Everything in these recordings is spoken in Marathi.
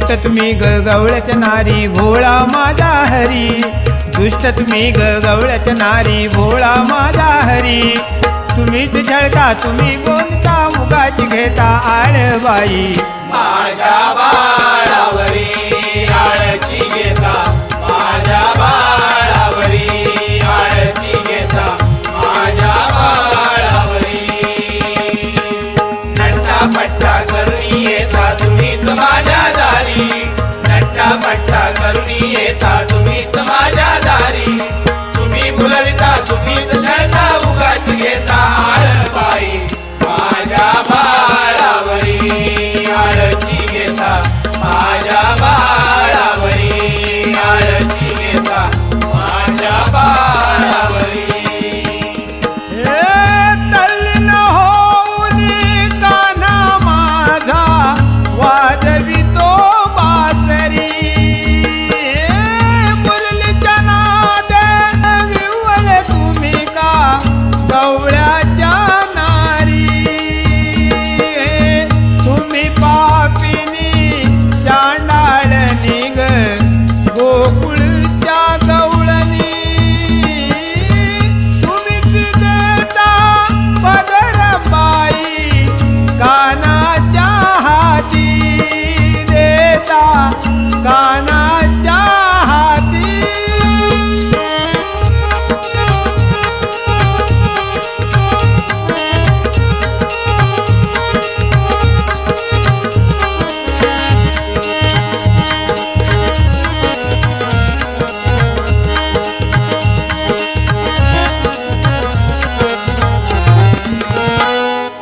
तुम्ही ग गवळच नारी भोळा माझा हरी. दुष्ट तुम्ही ग गवळच नारी भोळा माझा हरी. तुम्हीच छळता तुम्ही बोलता मुगाची घेता आळबाई माझ्या बाळावरी करुणी येता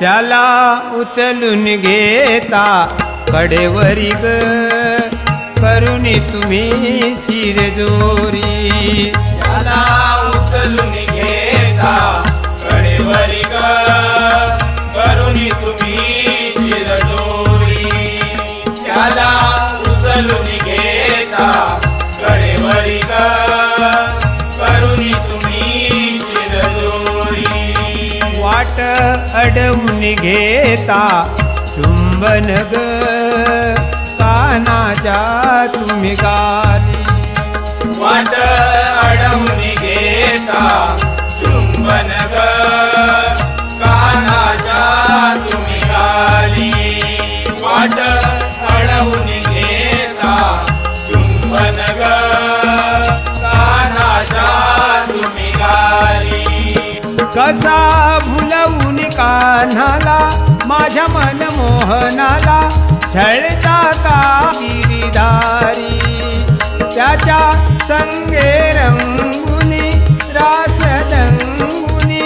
त्याला उचलून घेता कडेवरी ग. करुणी तुम्ही शिरजोरी त्याला उचलून घेता वाट अडवून घेता चुंबन ग कानाच्या तुम्ही गाली वाट अडवून घेता चुंबन ग कानाच्या माझ्या मन मोहनाला छळता का गिरीधारी? त्याच्या संगे रंगुनी रास रंगुनी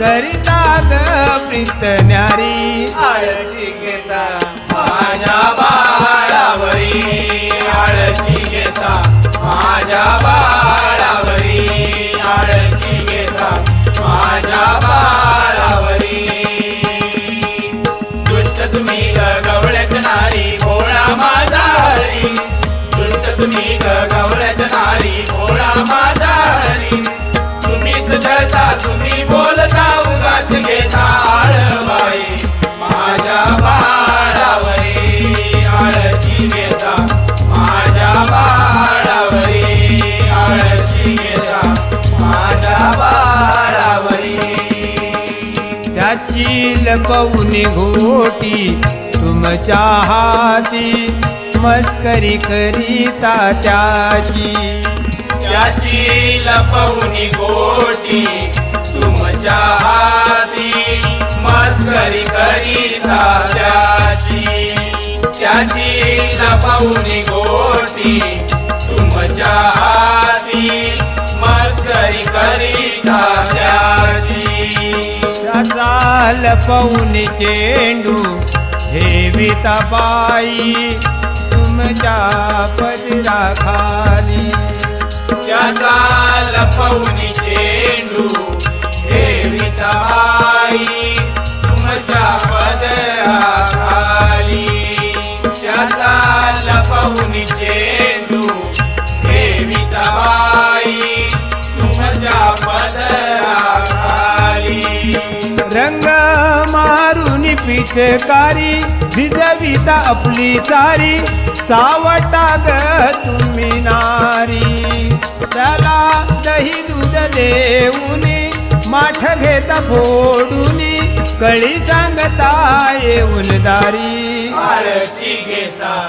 करिता ग प्रीतन्यारी आळची घेता माझ्या बाळावरी आळची घेता माझ्या बाळावरी दुष्ट तुम्ही नारी भोळा माझा हरी तुम्हीच छळता तुम्ही बोलता उगाच घेता आळबाई. माझ्या बाळावरी आळची घेता. माझ्या बाळावरी आळची घेता. माझ्या बाळावरी. त्याची लपवून घोटी तुमच्या हाती. मस्करी करीता त्याची. त्याची लपवून गोटी तुमच्या हाती मस्करी करीता त्याची. त्याची लपवून गोटी तुमच्या हाती मस्करी करीता त्याची. त्याचा लपवून चेंडू ठेविता बाई. तुमच्या पदरा खाली त्याचा लपवणी चेंडू ठेविता पदराखाली कारी भिजविता आपली सारी. सावटा ग तुम्ही नारी. त्याला दही दूध देऊन माठ घेता फोडूनी कळी सांगता येऊन दारी. घेता.